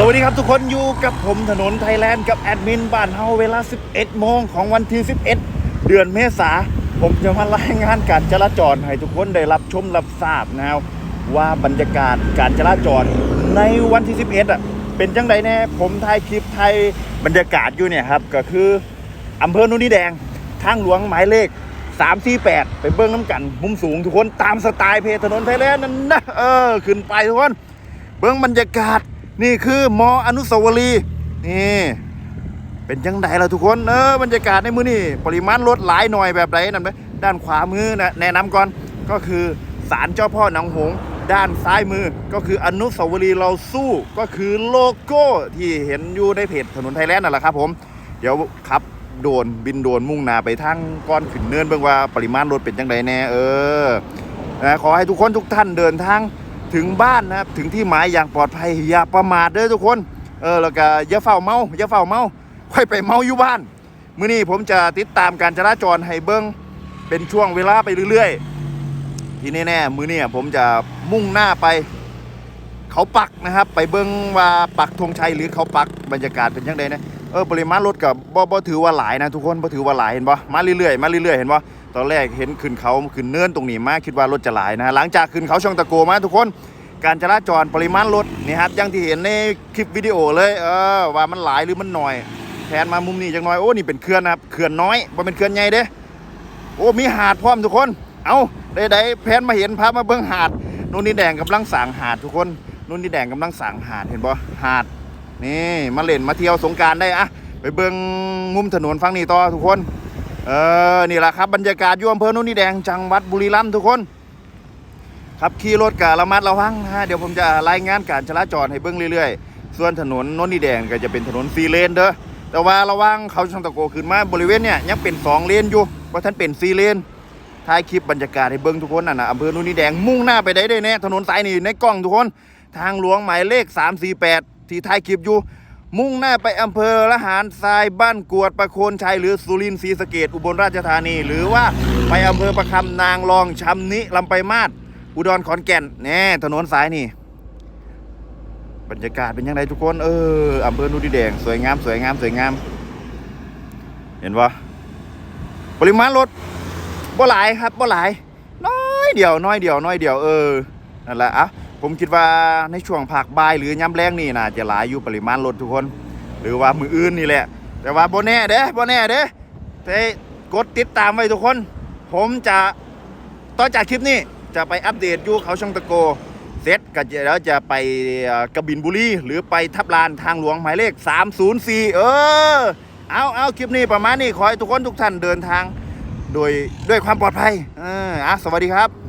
สวัสดีครับทุกคนอยู่กับผมถนนไทยแลนด์กับแอดมินบ้านเฮาเวลา 11 โมงของวันที่ 11 เดือนเมษา ผมจะมารายงานการจราจรให้ทุกคนได้รับชมรับทราบนะครับว่าบรรยากาศการจราจรในวันที่ 11 อะ เป็นจังไดแน่ผมถ่ายคลิปไทยบรรยากาศอยู่เนี่ยครับ ก็คืออำเภอโนุนดีแดงทางหลวงหมายเลข 348 ไปเบิ้งน้ำกัน มุมสูงทุกคนตามสไตล์เพจถนนไทยแลนด์นั่นนะเออขึ้นไปทุกคนเบิ้งบรรยากาศ นี่คือมออนุสาวรีย์นี่เป็นจังไดล่ะทุกคนเออบรรยากาศในมือนี่ปริมาณรถหลายหน่อยแบบไหนนั่นไหมด้านขวามือนะแนะนำก่อนก็คือศาลเจ้าพ่อหนองหงส์ด้านซ้ายมือก็คืออนุสาวรีย์เราสู้ก็คือโลโก้ที่เห็นอยู่ในเพจถนนไทยแลนด์นั่นแหละครับผม เดี๋ยวขับโดนบินโดนมุ่งหน้าไปทางก้อนขึ้นเนินเบิ่งว่าปริมาณรถเป็นจังไดแน่เออนะขอให้ทุกคนทุกท่านเดินทาง ถึงบ้านนะครับถึงที่หมายอย่างปลอดภัยอย่าประมาทเด้อทุกคนเออแล้วก็อย่าเฝ้าเมาอย่าเฝ้าเมาค่อยไปเมาอยู่บ้านมื้อนี้ผมจะติดตามการจราจรให้เบิ้งเป็นช่วงเวลาไปเรื่อยๆ ที่แน่ๆมื้อนี้ผมจะมุ่งหน้าไป เขาปักนะครับ ไปเบิ้งว่าปักธงชัยหรือเขาปักบรรยากาศเป็นยังไงนะเออปริมาณรถกับบ่บ่ถือว่าหลายนะทุกคนบ่ถือว่าหลายเห็นบ่มาเรื่อยๆมาเรื่อยๆเห็นบ่ ตอนแรกเห็นขึ้นเขาขึ้นเนินตรงนี้มากคิดว่ารถจะหลายนะหลังจากขึ้นเขาช่องตะโกมาทุกคน การจราจรปริมาณรถนี่ครับอย่างที่เห็นในคลิปวิดีโอเลยเออว่ามันหลายหรือมันน้อยแผนมามุมนี้จังน้อยโอ้นี่เป็นเขื่อนนะครับเขื่อนน้อยบ่เป็นเขื่อนใหญ่เด้โอ้มีหาดพร้อมทุกคน เอาได้ได้แผนมาเห็นพามาเบิ่งหาดนู่นนี่แดงกำลังสั่งหาดทุกคนนู่นนี่แดงกำลังสั่งหาดเห็นบ่หาดนี่มาเล่นมาเที่ยวสงการได้อะไปเบิ่งมุมถนนฝั่งนี้ต่อทุกคน เออ นี่แหละครับบรรยากาศอยู่อำเภอนู่นนี่แดงจังหวัดบุรีรัมย์ทุกคนขับขี่รถกะระมัดระวังนะฮะเดี๋ยวผมจะรายงานการจราจรให้เบิ่งเรื่อยๆ ส่วนถนนนนนี่แดงก็จะเป็นถนนซีเลนเด้อแต่ว่าระวังเขาช่องตะโกขึ้นมาบริเวณเนี่ยยังเป็นสองเลนอยู่ว่าท่านเป็นซีเลนถ่ายคลิปบรรยากาศให้เบิ่งทุกคนน่ะนะอำเภอนุ่นนี่แดงมุ่งหน้าไปได้ได้แน่ถนนสายนี่ในกล้องทุกคน ทางหลวงหมายเลข 348 ที่ถ่ายคลิปอยู่ มุ่งหน้าไปอำเภอละหารทรายบ้านกวดประโคนชัยหรือสุรินทร์ศรีสะเกดอุบลราชธานี หรือว่าไปอำเภอประคำนางรองชำนิลำไปมาศอุดรขอนแก่นแน่ถนนสายนี่ บรรยากาศเป็นยังไงทุกคน เอออำเภอนุ่นดินแดงสวยงามสวยงามสวยงาม เห็นปะปริมาณรถบ่หลายครับบ่หลาย น้อยเดียวน้อยเดียวน้อยเดียวเออนั่นแหละอะ ผมคิดว่าในช่วงภาคบ่ายหรือย่ำแรงนี่น่าจะหลายอยู่ปริมาณรถทุกคน หรือว่ามืออื่นนี่แหละ แต่ว่าโบแน่เด้โบแน่เด้แต่กดติดตามไว้ทุกคน ผมจะต่อจากคลิปนี้จะไปอัปเดตอยู่เขาช่องตะโกเสร็จก็จะแล้วจะไปกระบินบุรีหรือไปทับลานทางหลวงหมายเลข 304 เออ เอาเอาคลิปนี้ประมาณนี้ขอให้ทุกคนทุกท่านเดินทาง โดยด้วยความปลอดภัยเอออะสวัสดีครับ